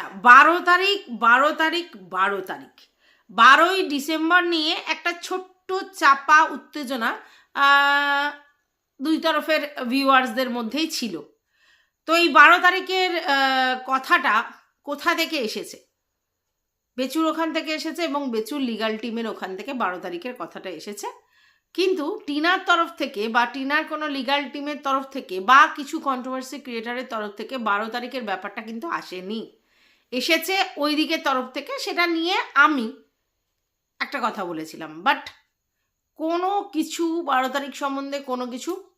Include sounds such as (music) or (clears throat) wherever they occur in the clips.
আচ্ছা বারো তারিখ বারো তারিখ বারো তারিখ। বারোই ডিসেম্বর নিয়ে একটা ছোট্ট চাপা উত্তেজনা দুই তরফের ভিউয়ার্সদের মধ্যেই ছিল। তো এই বারো তারিখের কথাটা কোথা থেকে এসেছে? বেচুর ওখান থেকে এসেছে এবং বেচুর লিগাল টিমের ওখান থেকে বারো তারিখের কথাটা এসেছে। কিন্তু টিনার তরফ থেকে বা টিনার কোনো লিগাল টিমের তরফ থেকে বা কিছু কন্ট্রোভার্সি ক্রিয়েটারের তরফ থেকে বারো তারিখের ব্যাপারটা কিন্তু আসেনি। এসেছে ওই দিকের তরফ থেকে, সেটা নিয়ে আমি একটা কথা বলেছিলাম। বাট কোনো কিছু বারো তারিখ সম্বন্ধে কোনো কিছু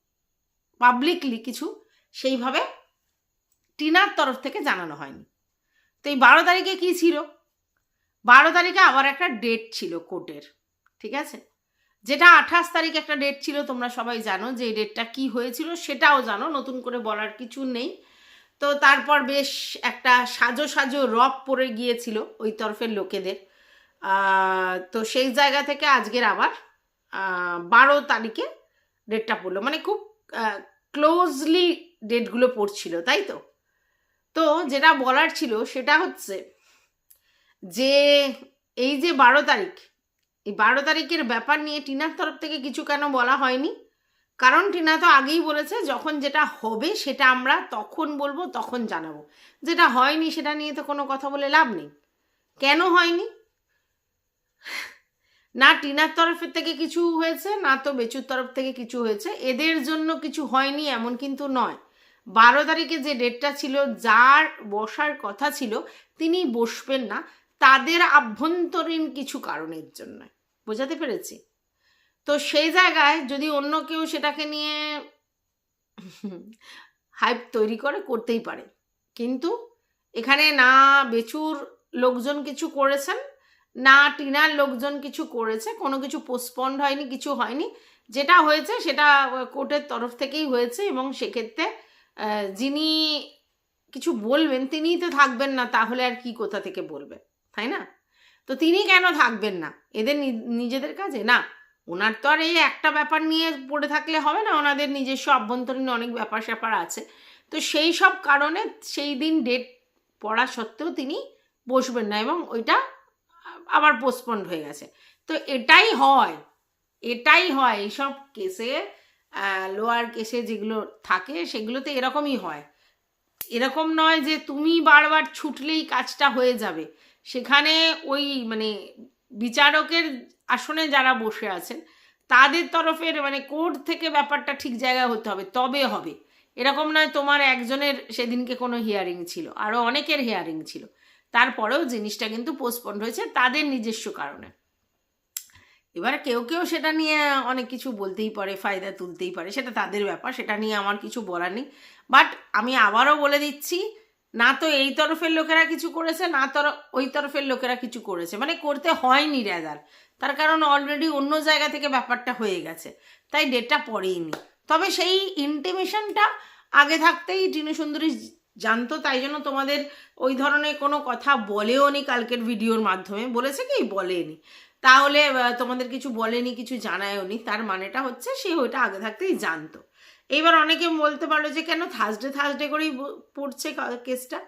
পাবলিকলি কিছু সেইভাবে টিনার তরফ থেকে জানানো হয়নি। তো এই বারো তারিখে কী ছিল? বারো তারিখে আবার একটা ডেট ছিল কোর্টের ঠিক আছে? যেটা আঠাশ তারিখ একটা ডেট ছিল, তোমরা সবাই জানো যে এই ডেটটা কি হয়েছিল, সেটাও জানো, নতুন করে বলার কিছু নেই। তো তারপর বেশ একটা সাজো সাজো রব পড়ে গিয়েছিল ওই তরফের লোকেদের। তো সেই জায়গা থেকে আজকের আবার বারো তারিখে ডেটটা পড়ল। মানে খুব ক্লোজলি ডেটগুলো পড়ছিল, তাই তো? তো যেটা বলার ছিল সেটা হচ্ছে যে এই যে বারো তারিখ, এই বারো তারিখের ব্যাপার নিয়ে টিনার তরফ থেকে কিছু কেন বলা হয়নি? কারণ টিনা তো আগেই বলেছে, যখন যেটা হবে সেটা আমরা তখন বলব, তখন জানাব। যেটা হয়নি সেটা নিয়ে তো কোনো কথা বলে লাভ নেই। কেন হয়নি? না টিনার তরফের থেকে কিছু হয়েছে, না তো বেচুর তরফ থেকে কিছু হয়েছে। এদের জন্য কিছু হয়নি এমন কিন্তু নয়। বারো তারিখে যে ডেটটা ছিল, যার বসার কথা ছিল, তিনি বসবেন না। তাদের আভ্যন্তরীণ কিছু কারণের জন্য। বোঝাতে পেরেছি? তো সেই জায়গায় যদি অন্য কেউ সেটাকে নিয়ে হাইপ তৈরি করে, করতেই পারে। কিন্তু এখানে না বেচুর লোকজন কিছু করেছেন, না টিনার লোকজন কিছু করেছে, কোনো কিছু পোস্টপন্ড হয়নি, কিছু হয়নি। যেটা হয়েছে সেটা কোর্টের তরফ থেকেই হয়েছে এবং সেক্ষেত্রে যিনি কিছু বলবেন তিনিই তো থাকবেন না, তাহলে আর কি কোথা থেকে বলবে? তাই না? তো তিনি কেন থাকবেন না? এদের নিজেদের কাজে? না ওনার তো আর এই একটা ব্যাপার নিয়ে পড়ে থাকলে হবে না, ওনাদের নিজস্ব অভ্যন্তরীণ অনেক ব্যাপার স্যাপার আছে। তো সেই সব কারণে সেই দিন ডেট পড়া সত্ত্বেও তিনি বসবেন না এবং ওইটা আবার পোস্টপন্ড হয়ে গেছে। তো এটাই হয় এটাই হয়। এইসব কেসে লোয়ার কেসে যেগুলো থাকে সেগুলোতে এরকমই হয়। এরকম নয় যে তুমি বারবার ছুটলেই কাজটা হয়ে যাবে। সেখানে ওই মানে বিচারকের আসনে যারা বসে আছেন, তাদের তরফের মানে কোর্ট থেকে ব্যাপারটা ঠিক জায়গায় হতে হবে, তবে হবে। এরকম নয় তোমার একজনের সেদিনকে কোনো হিয়ারিং ছিল আরও অনেকের হিয়ারিং ছিল। তারপরেও জিনিসটা কিন্তু পোস্টপন্ড হয়েছে তাদের নিজস্ব কারণে। এবার কেউ কেউ সেটা নিয়ে অনেক কিছু বলতেই পারে, ফায়দা তুলতেই পারে, সেটা তাদের ব্যাপার, সেটা নিয়ে আমার কিছু বলার নেই। বাট আমি আবারও বলে দিচ্ছি না তো এই তরফের লোকেরা কিছু করেছে, না তর, ওই তরফের লোকেরা কিছু করেছে। মানে করতে হয়নি রেজার তার কারণ অলরেডি অন্য জায়গা থেকে ব্যাপারটা হয়ে গেছে। তাই ডেটটা পড়েইনি। তবে সেই ইন্টিমেশনটা আগে থাকতেই টিনু সুন্দরী জানতো, তাই জন্য তোমাদের ওই ধরনের কোনো কথা বলেও নি কালকের ভিডিওর মাধ্যমে। বলেছে কি? বলেনি। তাহলে তোমাদের কিছু বলেনি, কিছু জানায়ও নি। তার মানেটা হচ্ছে সে ওইটা আগে থাকতেই জানতো। এইবার অনেকে বলতে পারল যে, কেন থার্সডে থার্সডে করেই পড়ছে কেসটা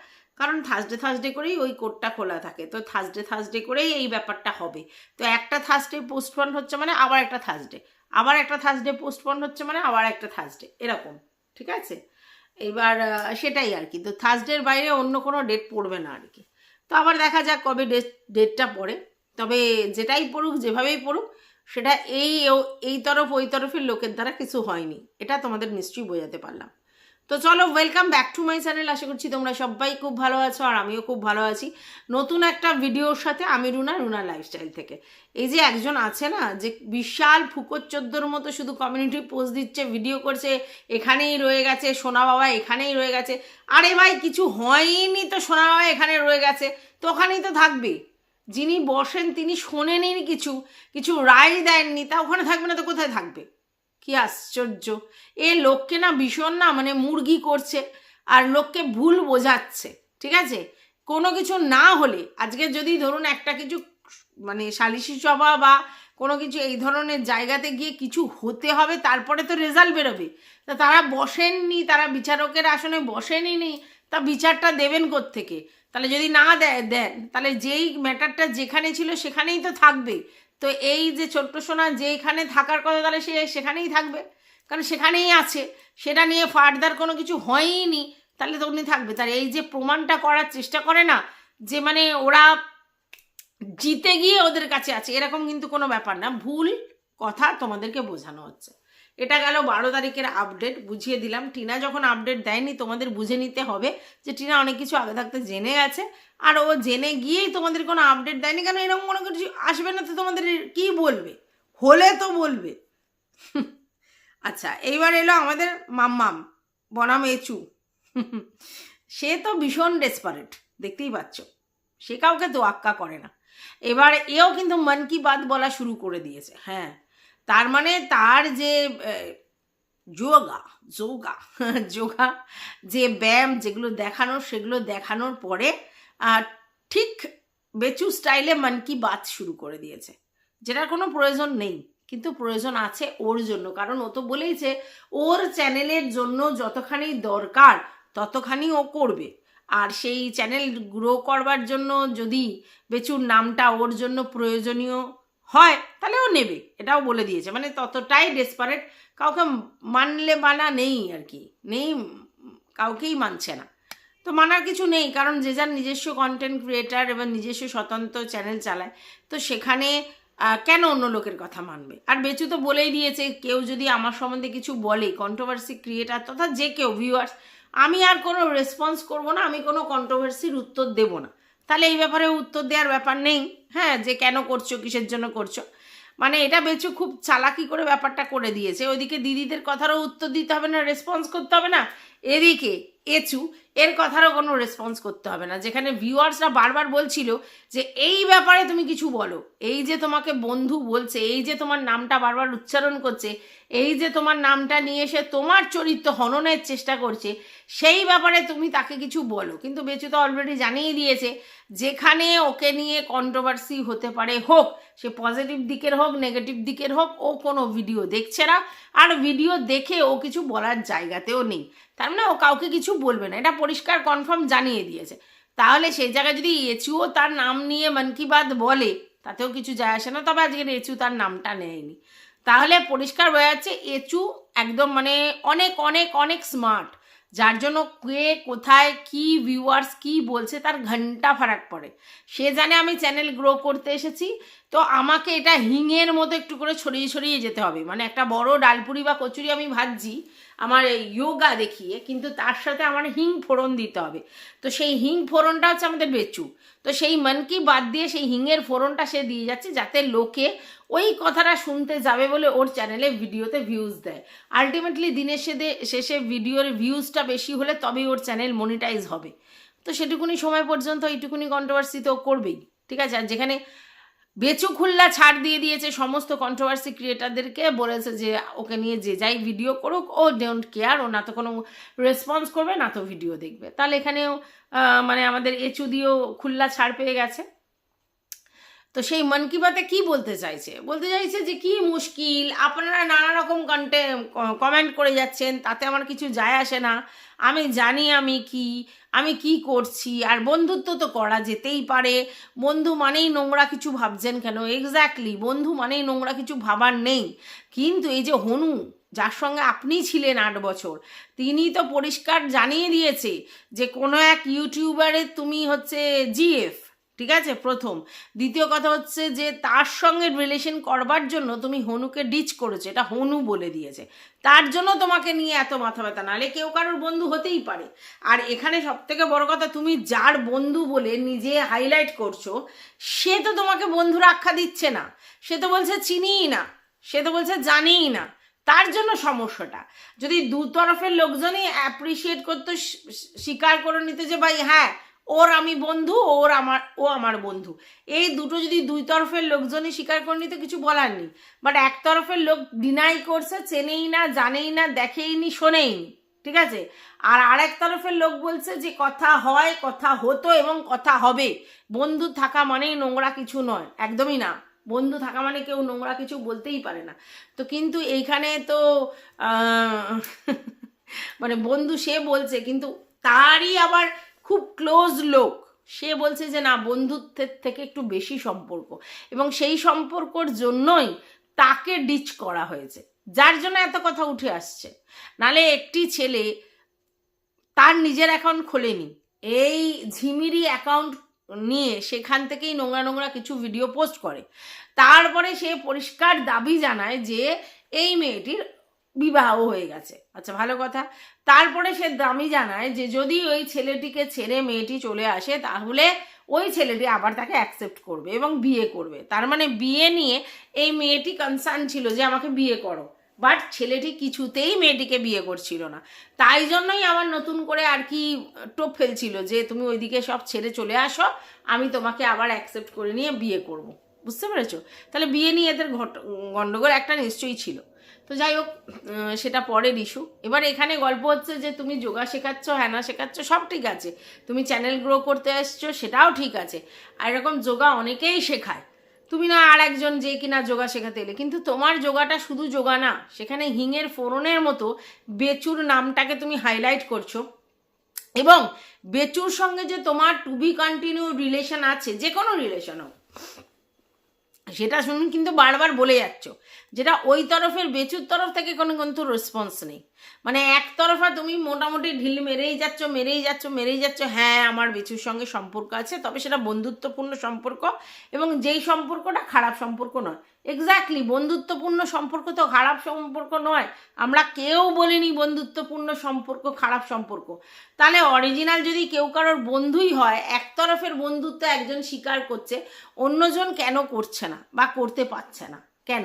কারণ থার্সডে থার্সডে করেই ওই কোর্টটা খোলা থাকে। তো থার্সডে থার্সডে করেই এই ব্যাপারটা হবে। তো একটা থার্সডে পোস্টপন্ড হচ্ছে মানে আবার একটা থার্সডে আবার একটা থার্সডে পোস্টপন্ড হচ্ছে মানে আবার একটা থার্সডে এরকম, ঠিক আছে? এবার সেটাই আর কি। তো থার্সডের বাইরে অন্য কোনো ডেট পড়বে না আর কি। তো আবার দেখা যাক কবে ডেট ডেটটা পড়ে। তবে যেটাই পড়ুক, যেভাবেই পড়ুক সেটা এই এই তরফ, ওই তরফের লোকের দ্বারা কিছু হয়নি। এটা তোমাদের নিশ্চয়ই বোঝাতে পারলাম। তো চলো welcome back to my channel আশা করছি তোমরা সবাই খুব ভালো আছো আর আমিও খুব ভালো আছি। নতুন একটা ভিডিওর সাথে আমি রুনা রুনা লাইফস্টাইল থেকে। এই যে একজন আছে না, যে বিশাল ফুকর চোদ্দোর মতো শুধু কমিউনিটি পোস্ট দিচ্ছে ভিডিও করছে, এখানেই রয়ে গেছে, সোনা বাবা এখানেই রয়ে গেছে। আরে ভাই, কিছু হয়নি তো সোনা বাবা এখানে রয়ে গেছে। তো ওখানেই তো থাকবে। যিনি বসেন, তিনি শোনেনি কিছু কিছু রায় দেননি, তা ওখানে থাকবে না, তো কোথায় থাকবে? কি আশ্চর্য! এ লোককে না ভীষণ না মানে মুরগি করছে, আর লোককে ভুল বোঝাচ্ছে, ঠিক আছে? কোনো কিছু না হলে, আজকে যদি ধরুন একটা কিছু মানে সালিশি সভা বা কোনো কিছু এই ধরনের জায়গাতে গিয়ে কিছু হতে হবে, তারপরে তো রেজাল্ট বেরোবে। তা তারা বসেননি, তারা বিচারকের আসনে বসেনি তা বিচারটা দেবেন থেকে তাহলে যদি না দেন, তাহলে যেই ম্যাটারটা যেখানে ছিল সেখানেই তো থাকবে। তো এই যে ছোট্ট সোনা যেখানে থাকার কথা তাহলে সে সেখানেই থাকবে। কারণ সেখানেই আছে। সেটা নিয়ে ফার্দার কোনো কিছু হয়ইনি, তাহলে তো উনি থাকবে। তার এই যে প্রমাণটা করার চেষ্টা করে না, যে মানে ওরা জিতে গিয়ে ওদের কাছে আছে, এরকম কিন্তু কোনো ব্যাপার না। ভুল কথা তোমাদেরকে বোঝানো হচ্ছে। এটা গেল বারো তারিখের আপডেট বুঝিয়ে দিলাম। টিনা যখন আপডেট দেয়নি, তোমাদের বুঝে নিতে হবে যে টিনা অনেক কিছু আগে থাকতে জেনে গেছে। আর ও জেনে গিয়েই তোমাদের কোনো আপডেট দেয়নি, কেন এরকম কোনো কিছু আসবে না তো তোমাদের কি বলবে? হলে তো বলবে। (laughs) আচ্ছা এইবার এলো আমাদের মাম্মাম, বনাম এচু। (laughs) সে তো ভীষণ ডেসপারেট দেখতেই পাচ্ছ। সে কাউকে তোয়াক্কা করে না। এবার এও কিন্তু মন কি বাত বলা শুরু করে দিয়েছে। হ্যাঁ তার মানে তার যে যোগা যোগা যোগা, যে ব্যায়াম যেগুলো দেখানো, সেগুলো দেখানোর পরে ঠিক বেচু স্টাইলে মন কি বাত শুরু করে দিয়েছে। যেটার কোনো প্রয়োজন নেই, কিন্তু প্রয়োজন আছে ওর জন্য। কারণ ও তো বলেইছে ওর চ্যানেলের জন্য যতখানি দরকার, ততখানি ও করবে। আর সেই চ্যানেল গ্রো করবার জন্য যদি বেচুর নামটা ওর জন্য প্রয়োজনীয় হয়, তাহলে ও নেবে। এটাও বলে দিয়েছে। মানে ততটাই ডেসপারেট কাউকে মানলে মানা নেই আর কি। নেই, কাউকেই মানছে না। তো মানার কিছু নেই, কারণ যে যার নিজস্ব কন্টেন্ট ক্রিয়েটার এবং নিজস্ব স্বতন্ত্র চ্যানেল চালায়, তো সেখানে কেন অন্য লোকের কথা মানবে? আর বেচু তো বলেই দিয়েছে, কেউ যদি আমার সম্বন্ধে কিছু বলে কন্ট্রোভার্সি ক্রিয়েটার তথা যে কেউ ভিউয়ার্স আমি আর কোনো রেসপন্স করব না, আমি কোনো কন্ট্রোভার্সির উত্তর দেব না। তাহলে এই ব্যাপারে উত্তর দেওয়ার ব্যাপার নেই। হ্যাঁ যে কেন করছ, কিসের জন্য করছ? মানে এটা বেচু খুব চালাকি করে ব্যাপারটা করে দিয়েছে। ওইদিকে দিদিদের কথারও উত্তর দিতে হবে না রেসপন্স করতে হবে না। এদিকে এচু, এর কথারও কোনো রেসপন্স করতে হবে না। যেখানে ভিউয়ার্সরা বারবার বলছিল যে, এই ব্যাপারে তুমি কিছু বলো। এই যে তোমাকে বন্ধু বলছে, এই যে তোমার নামটা বারবার উচ্চারণ করছে, এই যে তোমার নামটা নিয়ে এসে তোমার চরিত্র হননের চেষ্টা করছে, সেই ব্যাপারে তুমি তাকে কিছু বলো। কিন্তু বেচু তো অলরেডি জানিয়ে দিয়েছে, যেখানে ওকে নিয়ে কন্ট্রোভার্সি হতে পারে, হোক, সে পজিটিভ দিকের হোক নেগেটিভ দিকের হোক, ও কোনো ভিডিও দেখছে না। আর ভিডিও দেখে ও কিছু বলার জায়গাতেও নেই। তার মানে ও কাউকে কিছু বলবে না। এটা পরিষ্কার কনফার্ম জানিয়ে দিয়েছে। তাহলে সেই জায়গায় যদি এচুও তার নাম নিয়ে মন কি বাত বলে, তাতেও কিছু যায় আসে না। তবে আজকের এচু তার নামটা নেয়নি। তাহলে পরিষ্কার হয়ে যাচ্ছে এচু একদম মানে অনেক অনেক অনেক স্মার্ট যার জন্য কে, কোথায়, কি ভিউয়ার্স কি বলছে তার ঘণ্টা ফারাক পড়ে। সে জানে আমি চ্যানেল গ্রো করতে এসেছি। তো আমাকে এটা হিঙের মতো একটু করে ছড়িয়ে ছড়িয়ে যেতে হবে। মানে একটা বড় ডালপুরি বা কচুরি আমি ভাজছি আমার যোগা দেখিয়ে কিন্তু তার সাথে আমার হিং ফোড়ন দিতে হবে। তো সেই হিং ফোড়নটা হচ্ছে আমাদের বেচু। তো সেই মন কি বাদ দিয়ে সেই হিংয়ের ফোড়নটা সে দিয়ে যাচ্ছে যাতে লোকে ওই কথাটা শুনতে যাবে বলে ওর চ্যানেলে ভিডিওতে ভিউজ দেয়। আলটিমেটলি দিনের শেষে শেষে ভিডিওর ভিউজটা বেশি হলে তবেই ওর চ্যানেল মনিটাইজ হবে। তো সেটুকুনি সময় পর্যন্ত এইটুকুনি কন্ট্রোভার্সি তো করবেই। ঠিক আছে? আর যেখানে বেচু খুল্লা ছাড় দিয়ে দিয়েছে সমস্ত কন্ট্রোভার্সি ক্রিয়েটারদেরকে বলেছে যে ওকে নিয়ে যে যাই ভিডিও করুক, ও ডোন্ট কেয়ার ও না তো কোনো রেসপন্স করবে, না তো ভিডিও দেখবে। তাহলে এখানেও মানে আমাদের এচু দিয়েও খুল্লা ছাড় পেয়ে গেছে। তো সেই মন কি বাতে কি বলতে চাইছে? বলতে চাইছে যে কি মুশকিল, আপনারা নানা রকম কন্টে কমেন্ট করে যাচ্ছেন, তাতে আমার কিছু যায় আসে না। আমি জানি আমি কি আমি কি করছি? আর বন্ধুত্ব তো করা যেতেই পারে। বন্ধু মানেই নোংরা কিছু ভাবছেন কেন? এক্স্যাক্টলি বন্ধু মানেই নোংরা কিছু ভাবার নেই। কিন্তু এই যে হনু, যার সঙ্গে আপনি ছিলেন আট বছর, তিনি তো পরিষ্কার জানিয়ে দিয়েছে যে কোনো এক ইউটিউবারের তুমি হচ্ছে জিএফ ঠিক আছে? প্রথম। দ্বিতীয় কথা হচ্ছে যে, তার সঙ্গে রিলেশন করবার জন্য তুমি হনুকে ডিচ করেছ। এটা হনু বলে দিয়েছে। তার জন্য তোমাকে নিয়ে এত মাথা ব্যথা। নাহলে কেউ কারোর বন্ধু হতেই পারে। আর এখানে সব থেকে বড় কথা, তুমি যার বন্ধু বলে নিজে হাইলাইট করছ, সে তো তোমাকে বন্ধুর আখ্যা দিচ্ছে না। সে তো বলছে চিনিই না। সে তো বলছে জানিই না। তার জন্য সমস্যাটা। যদি দু তরফের লোকজনই অ্যাপ্রিসিয়েট করতো স্বীকার করে নিতে যে, ভাই হ্যাঁ ওর আমি বন্ধু, ওর আমার, ও আমার বন্ধু। এই দুটো যদি দুই তরফের লোকজনই স্বীকার করে নিতে কিছু বলার নেই। বাট এক তরফের লোক ডিনাই করছে, চেনেই না, জানেই না, দেখেই দেখেইনি শোনেইনি ঠিক আছে? আর আরেক তরফের লোক বলছে যে কথা হয়, কথা হতো এবং কথা হবে। বন্ধু থাকা মানেই নোংরা কিছু নয়, একদমই না। বন্ধু থাকা মানে কেউ নোংরা কিছু বলতেই পারে না। তো কিন্তু এইখানে তো (laughs) মানে বন্ধু সে বলছে, কিন্তু তারই আবার খুব ক্লোজ লোক। সে বলছে যে, না, বন্ধুত্বের থেকে একটু বেশি সম্পর্ক। এবং সেই সম্পর্কর জন্যই তাকে ডিচ করা হয়েছে। যার জন্য এত কথা উঠে আসছে। নালে একটি ছেলে তার নিজের অ্যাকাউন্ট খোলেনি। এই ঝিমিরি অ্যাকাউন্ট নিয়ে সেখান থেকেই নোংরা নোংরা কিছু ভিডিও পোস্ট করে। তারপরে সে পরিষ্কার দাবি জানায় যে, এই মেয়েটির বিবাহ হয়ে গেছে। আচ্ছা ভালো কথা। তারপরে সে দামি জানায় যে, যদি ওই ছেলেটিকে ছেড়ে মেয়েটি চলে আসে, তাহলে ওই ছেলেটি আবার তাকে অ্যাকসেপ্ট করবে এবং বিয়ে করবে। তার মানে বিয়ে নিয়ে এই মেয়েটি কনসার্ন ছিল যে, আমাকে বিয়ে করো। বাট ছেলেটি কিছুতেই মেয়েটিকে বিয়ে করছিল না। তাই জন্যই আমার নতুন করে আর কি টোপ ফেলছিল যে, তুমি ওইদিকে সব ছেড়ে চলে আসো, আমি তোমাকে আবার অ্যাকসেপ্ট করে নিয়ে বিয়ে করব। বুঝতে পেরেছ? তাহলে বিয়ে নিয়ে এদের ঘট গণ্ডগোল একটা নিশ্চয়ই ছিল। তো যাই হোক সেটা পরের ইস্যু এবার এখানে গল্প হচ্ছে যে তুমি যোগা শেখাচ্ছ হ্যানা শেখাচ্ছ, সব ঠিক আছে। তুমি চ্যানেল গ্রো করতে আসছো সেটাও ঠিক আছে। আর এরকম যোগা অনেকেই শেখায়। তুমি না আর একজন যে কিনা যোগা শেখাতে এলে, কিন্তু তোমার যোগাটা শুধু যোগা না, সেখানে হিঙের ফোড়নের মতো বেচুর নামটাকে তুমি হাইলাইট করছ। এবং বেচুর সঙ্গে যে তোমার টু বি কন্টিনিউ রিলেশন আছে যে কোনো রিলেশন হোক সেটা শুনুন, কিন্তু বারবার বলে যাচ্ছ। যেটা ওই তরফের বেচুর তরফ থেকে কোনো কিন্তু রেসপন্স নেই। মানে এক তরফা তুমি মোটামুটি ঢিল মেরেই যাচ্ছ মেরেই যাচ্ছ মেরেই যাচ্ছ হ্যাঁ আমার বেচুর সঙ্গে সম্পর্ক আছে, তবে সেটা বন্ধুত্বপূর্ণ সম্পর্ক এবং যেই সম্পর্কটা খারাপ সম্পর্ক নয় এক্স্যাক্টলি বন্ধুত্বপূর্ণ সম্পর্ক তো খারাপ সম্পর্ক নয়। আমরা কেউ বলিনি বন্ধুত্বপূর্ণ সম্পর্ক খারাপ সম্পর্ক। তাহলে অরিজিনাল যদি কেউ কারোর বন্ধুই হয়, একতরফের বন্ধুত্ব একজন স্বীকার করছে, অন্যজন কেন করছে না বা করতে পারছে না? কেন?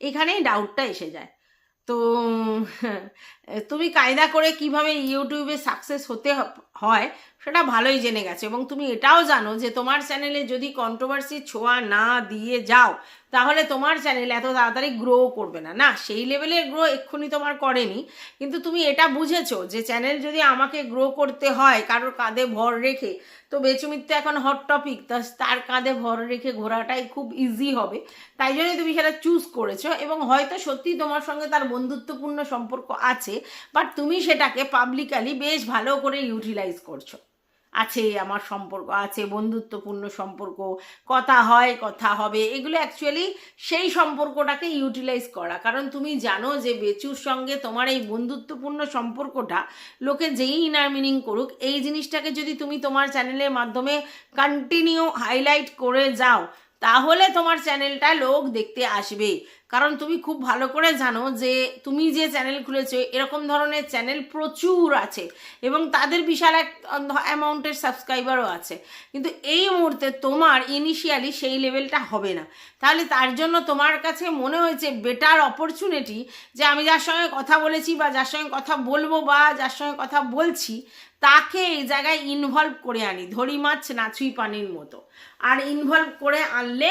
এখানেই ডাউটটা এসে যায়। তো তুমি কায়দা করে কীভাবে ইউটিউবে সাকসেস হতে হয়, সেটা ভালোই জেনে গেছে। এবং তুমি এটাও জানো যে তোমার চ্যানেলে যদি কন্ট্রোভার্সি ছোঁয়া না দিয়ে যাও, তাহলে তোমার চ্যানেল এত তাড়াতাড়ি গ্রো করবে না। না, সেই লেভেলের গ্রো এক্ষুনি তোমার করেনি। কিন্তু তুমি এটা বুঝেছ যে চ্যানেল যদি আমাকে গ্রো করতে হয়, কারোর কাঁধে ভর রেখে, তো বেচুমিত্র এখন হট টপিক তা তার কাঁধে ভর রেখে ঘোরাটাই খুব ইজি হবে। তাই জন্যই তুমি সেটা চুজ করেছ। এবং হয়তো সত্যি তোমার সঙ্গে তার বন্ধুত্বপূর্ণ সম্পর্ক আছে বাট তুমি সেটাকে পাবলিকালি বেশ ভালো করে ইউটিলাইজ করছ। আছে আমার সম্পর্ক, আছে বন্ধুত্বপূর্ণ সম্পর্ক, কথা হয়, কথা হবে, এগুলো অ্যাকচুয়ালি সেই সম্পর্কটাকে ইউটিলাইজ করা। কারণ তুমি জানো যে বেচুর সঙ্গে তোমার এই বন্ধুত্বপূর্ণ সম্পর্কটা, লোকে যেই ইনার মিনিং করুক, এই জিনিসটাকে যদি তুমি তোমার চ্যানেলের মাধ্যমে কন্টিনিউ হাইলাইট করে যাও, তাহলে তোমার চ্যানেলটা লোক দেখতে আসবে। কারণ তুমি খুব ভালো করে জানো যে তুমি যে চ্যানেল খুলেছো, এরকম ধরনের চ্যানেল প্রচুর আছে এবং তাদের বিশাল এক অ্যামাউন্টের সাবস্ক্রাইবারও আছে। কিন্তু এই মুহূর্তে তোমার ইনিশিয়ালি সেই লেভেলটা হবে না। তাহলে তার জন্য তোমার কাছে মনে হয়েছে বেটার অপরচুনিটি যে আমি যার সঙ্গে কথা বলেছি বা যার সঙ্গে কথা বলব বা যার সঙ্গে কথা বলছি, তাকে এই জায়গায় ইনভলভ করে আনি, ধরি মাছ নাচুই পানির মতো। আর ইনভলভ করে আনলে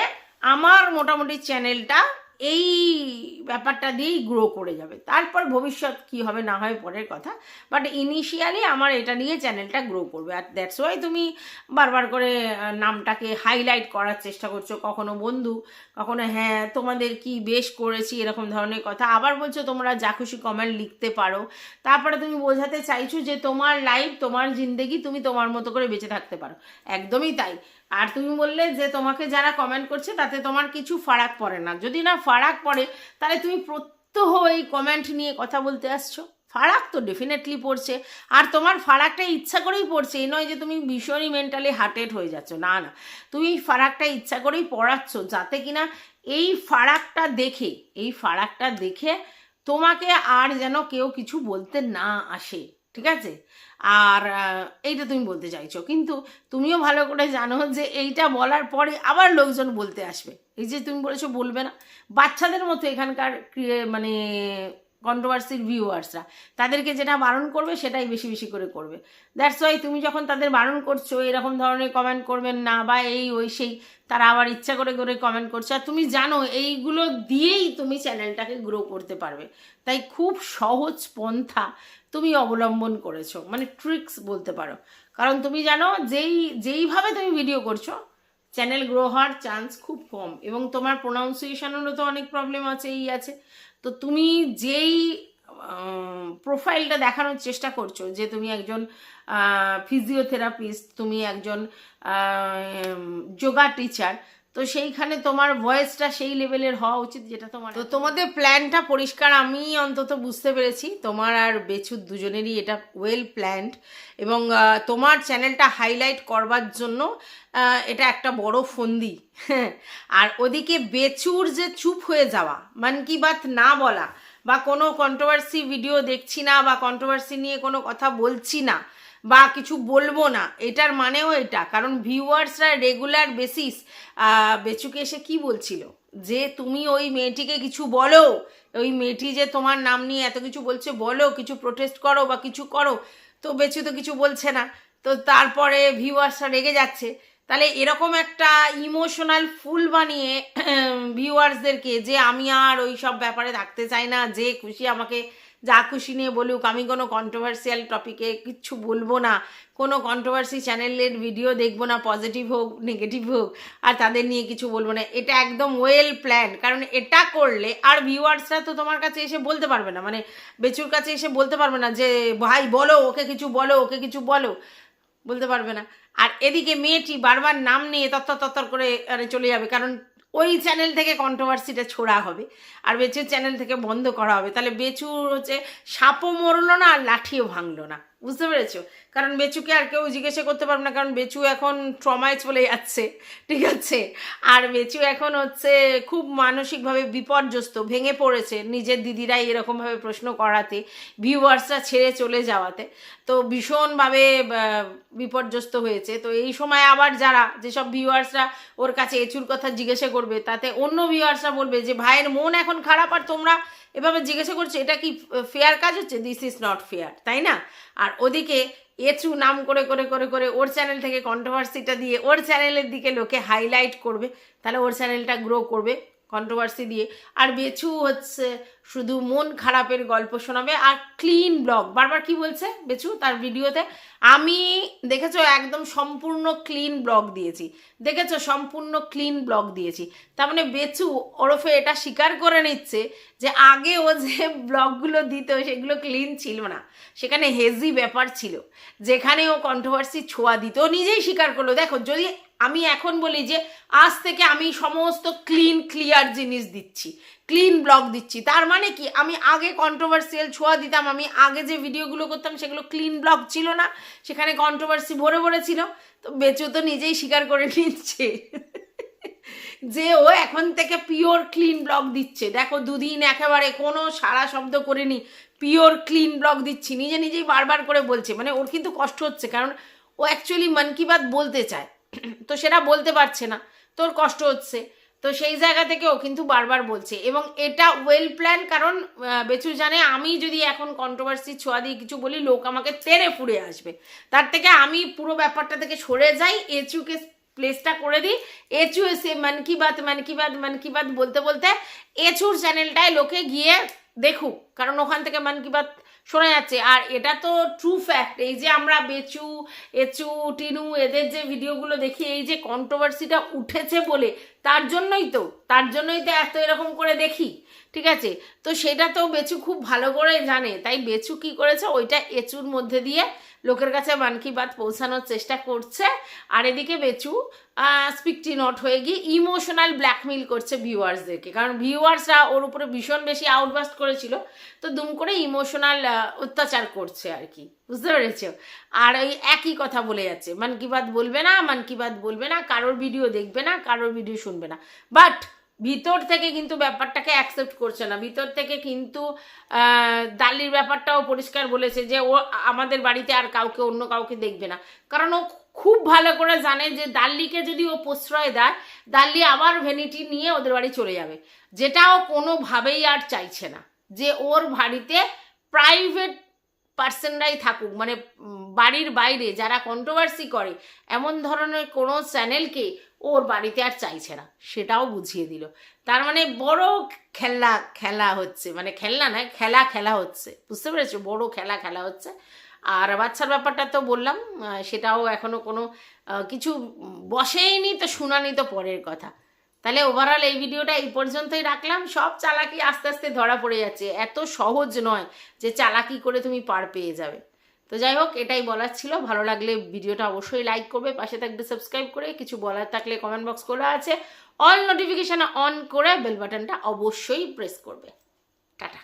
আমার মোটামুটি চ্যানেলটা এই ব্যাপারটা দিয়েই গ্রো করে যাবে। তারপর ভবিষ্যৎ কি হবে না হয় পরের কথা। বাট ইনিশিয়ালি আমার এটা নিয়ে চ্যানেলটা গ্রো করবে। আর দ্যাটস ওয়াই তুমি বারবার করে নামটাকে হাইলাইট করার চেষ্টা করছ। কখনো বন্ধু, কখনো হ্যাঁ তোমাদের কি বেশ করেছি, এরকম ধরনের কথা। আবার বলছো তোমরা যা খুশি কমেন্ট লিখতে পারো। তারপরে তুমি বোঝাতে চাইছো যে তোমার লাইফ তোমার জিন্দেগি তুমি তোমার মতো করে বেঁচে থাকতে পারো। একদমই তাই। আর তুমি বললে যে তোমাকে যারা কমেন্ট করছে, তাতে তোমার কিছু ফারাক পড়ে না। যদি না ফারাক পড়ে, তাহলে তুমি প্রত্যহ এই কমেন্ট নিয়ে কথা বলতে আসছো। ফারাক তো ডেফিনেটলি পড়ছে। আর তোমার ফারাকটা ইচ্ছা করেই পড়ছে। এই নয় যে তুমি ভীষণই মেন্টালি হার্টেড হয়ে যাচ্ছ। না না। তুমি ফারাকটা ইচ্ছা করেই পড়াচ্ছ যাতে কিনা এই ফারাকটা দেখে, এই ফারাকটা দেখে তোমাকে আর যেন কেউ কিছু বলতে না আসে। ঠিক আছে? আর এইটা তুমি বলতে চাইছো। কিন্তু তুমিও ভালো করে জানো যে এইটা বলার পরে আবার লোকজন বলতে আসবে। এই যে তুমি বলেছ বলবে না। বাচ্চাদের মতো এখানকার মানে কন্ট্রোভার্সির ভিউয়ার্সরা তাদেরকে যেটা বারণ করবে, সেটাই বেশি বেশি করে করবে। দ্যাটস ওয়াই তুমি যখন তাদের বারণ করছ, এরকম ধরনের কমেন্ট করবেন না, বা এই, ওই, সেই, তারা আবার ইচ্ছা করে করে কমেন্ট করছে। আর তুমি জানো, এইগুলো দিয়েই তুমি চ্যানেলটাকে গ্রো করতে পারবে। তাই খুব সহজ পন্থা তুমি অবলম্বন করেছ। মানে ট্রিক্স বলতে পারো। কারণ তুমি জানো, যেই, যেইভাবে তুমি ভিডিও করছ, চ্যানেল গ্রো হওয়ার চান্স খুব কম। এবং তোমার প্রোনাউন্সিয়েশনেরও তো অনেক প্রবলেম আছে এই আছে। তো তুমি যেই প্রোফাইলটা দেখানোর চেষ্টা করছ যে তুমি একজন ফিজিওথেরাপিস্ট তুমি একজন যোগা টিচার তো সেইখানে তোমার ভয়েসটা সেই লেভেলের হওয়া উচিত যেটা তোমার তো তোমাদের প্ল্যানটা পরিষ্কার, আমি অন্তত বুঝতে পেরেছি। তোমার আর বেচুর দুজনেরই এটা ওয়েল প্ল্যান্ড এবং তোমার চ্যানেলটা হাইলাইট করবার জন্য এটা একটা বড় ফন্দি। আর ওদিকে বেচুর যে চুপ হয়ে যাওয়া, মান কি বাত না বলা, বা কোনো কন্ট্রোভার্সি ভিডিও দেখছি না, বা কন্ট্রোভার্সি নিয়ে কোনো কথা বলছি না বা কিছু বলব না। এটার মানেও এটা। কারণ ভিউয়ার্সরা রেগুলার বেসিস বেচুকে এসে কি বলছিল? যে তুমি ওই মেয়েটিকে কিছু বলো, ওই মেয়েটি যে তোমার নাম নিয়ে এত কিছু বলছে, বলো, কিছু প্রোটেস্ট করো বা কিছু করো, তো বেচু তো কিছু বলছে না। তো তারপরে ভিউয়ার্সরা রেগে যাচ্ছে। তাহলে এরকম একটা ইমোশনাল ফুল বানিয়ে (clears throat) ভিউয়ার্সদেরকে যে আমি আর ওই সব ব্যাপারে থাকতে চাই না, যে খুশি আমাকে যা খুশি নিয়ে বলুক, আমি কোনো কন্ট্রোভার্সিয়াল টপিকে কিচ্ছু বলব না। কোনো কন্ট্রোভার্সি চ্যানেলের ভিডিও দেখব না পজিটিভ হোক নেগেটিভ হোক, আর তাদের নিয়ে কিছু বলব না। এটা একদম ওয়েল প্ল্যান কারণ এটা করলে আর ভিউয়ার্সরা তো তোমার কাছে এসে বলতে পারবে না। মানে বেচুর কাছে এসে বলতে পারবে না যে, ভাই, বলো, ওকে কিছু বলো, ওকে কিছু বলো। বলতে পারবে না। আর এদিকে মেয়েটি বারবার নাম নিয়ে তত্তর তত্তর করে চলে যাবে, কারণ ওই চ্যানেল থেকে কন্ট্রোভার্সিটা ছোড়া হবে। আর বেচুর চ্যানেল থেকে বন্ধ করা হবে। তাহলে বেচুর হচ্ছে, সাপও মরলো না আর লাঠিও ভাঙলো না। বুঝতে পেরেছ? কারণ বেচুকে আর কেউ জিজ্ঞাসা করতে পারবে না, কারণ বেচু এখন ট্রমায় চলে যাচ্ছে, ঠিক আছে? আর বেচু এখন হচ্ছে খুব মানসিকভাবে বিপর্যস্ত, ভেঙে পড়েছে নিজের দিদিরাই এরকমভাবে প্রশ্ন করাতে ভিউয়ার্সরা ছেড়ে চলে যাওয়াতে। তো ভীষণভাবে বিপর্যস্ত হয়েছে। তো এই সময় আবার যারা, যেসব ভিউয়ার্সরা ওর কাছে এচুর কথা জিজ্ঞাসা করবে, তাতে অন্য ভিউয়ার্সরা বলবে যে, ভাইয়ের মন এখন খারাপ, আর তোমরা এভাবে জিজ্ঞাসা করছে, এটা কি ফেয়ার কাজ হচ্ছে? দিস ইজ নট ফেয়ার তাই না? আর ওদিকে এচু নাম করে করে করে করে ওর চ্যানেল থেকে কন্ট্রোভার্সিটা দিয়ে ওর চ্যানেলের দিকে লোকে হাইলাইট করবে। তাহলে ওর চ্যানেলটা গ্রো করবে কন্ট্রোভার্সি দিয়ে। আর বেছু হচ্ছে শুধু মন খারাপের গল্প শোনাবে আর ক্লিন ব্লগ বারবার কি বলছে বেচু তার ভিডিওতে? আমি, দেখেছ, একদম সম্পূর্ণ ক্লিন ব্লগ দিয়েছি। দেখেছ, সম্পূর্ণ ক্লিন ব্লগ দিয়েছি। তার মানে বেচু ওরফে এটা স্বীকার করে নিচ্ছে যে আগে ও যে ব্লগগুলো দিত সেগুলো ক্লিন ছিল না। সেখানে হেজি ব্যাপার ছিল। যেখানে ও কন্ট্রোভার্সি ছোঁয়া দিত, ও নিজেই স্বীকার করল। দেখো, যদি আমি এখন বলি যে আজ থেকে আমি সমস্ত ক্লিন ক্লিয়ার জিনিস দিচ্ছি ক্লিন ব্লগ দিচ্ছি। তার মানে কি? আমি আগে কন্ট্রোভার্সিয়াল ছোঁয়া দিতাম। আমি আগে যে ভিডিওগুলো করতাম সেগুলো ক্লিন ব্লগ ছিল না। সেখানে কন্ট্রোভার্সি ভরে ভরে ছিল। তো বেচু তো নিজেই স্বীকার করে নিচ্ছে। যে ও এখন থেকে পিওর ক্লিন ব্লগ দিচ্ছে। দেখো, দুদিন একেবারে কোনো সারা শব্দ করেনি। পিওর ক্লিন ব্লগ দিচ্ছি। নিজে নিজেই বারবার করে বলছে। মানে ওর কিন্তু কষ্ট হচ্ছে। কারণ ও অ্যাকচুয়ালি মন কি বাত বলতে চায়। তো সেটা বলতে পারছে না। তোর কষ্ট হচ্ছে। তো সেই জায়গা থেকে ও কিন্তু বারবার বলছে। এবং এটা ওয়েল প্ল্যান কারণ বেচু জানে আমি যদি এখন কন্ট্রোভার্সি ছোঁয়া দিয়ে কিছু বলি, লোক আমাকে তেড়ে ফুড়ে আসবে। তার থেকে আমি পুরো ব্যাপারটা থেকে সরে যাই এচুকে প্লেসটা করে দিই। এচু এসে মান কি বাত, মান কি বাত, মান কি বাত বলতে বলতে এচুর চ্যানেলটায় লোকে গিয়ে দেখুক। কারণ ওখান থেকে মান কি বাত শোনা যাচ্ছে। আর এটা তো ট্রু ফ্যাক্ট এই যে আমরা বেচু, এচু, টিনু, এদের যে ভিডিওগুলো দেখি, এই যে কন্ট্রোভার্সিটা উঠেছে বলে, তার জন্যই তো, তার জন্যই তো এত এরকম করে দেখি, ঠিক আছে? তো সেটা তো বেচু খুব ভালো করে জানে, তাই বেচু কি করেছে? ওইটা এচুর মধ্যে দিয়ে লোকের কাছে মান কি বাত পৌঁছানোর চেষ্টা করছে। আর এদিকে বেচু স্পিকটি নট হয়ে গিয়ে ইমোশনাল ব্ল্যাকমেল করছে ভিউয়ার্সদেরকে কারণ ভিউয়ার্সরা ওর উপরে ভীষণ বেশি আউটবাস্ট করেছিল, তো দুম করে ইমোশনাল অত্যাচার করছে আর কি। বুঝতে পেরেছ? আর ওই একই কথা বলে যাচ্ছে, মান কি বাত বলবে না, মান কি বাত বলবে না, কারোর ভিডিও দেখবে না, কারোর ভিডিও শুনবে না। বাট ভিতর থেকে কিন্তু ব্যাপারটাকে অ্যাকসেপ্ট করছে না। ভিতর থেকে কিন্তু দালির ব্যাপারটাও পরিষ্কার বলেছে যে ও আমাদের বাড়িতে আর কাউকে, অন্য কাউকে দেখবে না। কারণ ও খুব ভালো করে জানে যে দাল্লিকে যদি ও প্রশ্রয় দেয় দাল্লি আবার ভ্যানিটি নিয়ে ওদের বাড়ি চলে যাবে। যেটা ও কোনোভাবেই আর চাইছে না। যে ওর বাড়িতে প্রাইভেট পার্সনরাই থাকুক মানে বাড়ির বাইরে যারা কন্ট্রোভার্সি করে, এমন ধরনের কোনো চ্যানেলকে ওর বাড়িতে আর চাইছে না। সেটাও বুঝিয়ে দিল। তার মানে বড় খেলা খেলা হচ্ছে। মানে খেলনা নয় খেলা খেলা হচ্ছে। বুঝতে পেরেছ? বড় খেলা খেলা হচ্ছে। আর বাচ্চার ব্যাপারটা তো বললাম সেটাও এখনও কোনো কিছু বসেইনি তো শুনানি তো পরের কথা। তাহলে ওভারঅল এই ভিডিওটা এই পর্যন্তই রাখলাম। সব চালাকি আস্তে আস্তে ধরা পড়ে যাচ্ছে। এত সহজ নয় যে চালাকি করে তুমি পার পেয়ে যাবে। তো যাই হোক, এটাই বলার ছিল। ভালো লাগলে ভিডিওটা অবশ্যই লাইক করবে, পাশে থাকবে সাবস্ক্রাইব করে, কিছু বলার থাকলে কমেন্ট বক্স খোলা আছে। অল নোটিফিকেশান অন করে বেল বাটনটা অবশ্যই প্রেস করবে। টাটা।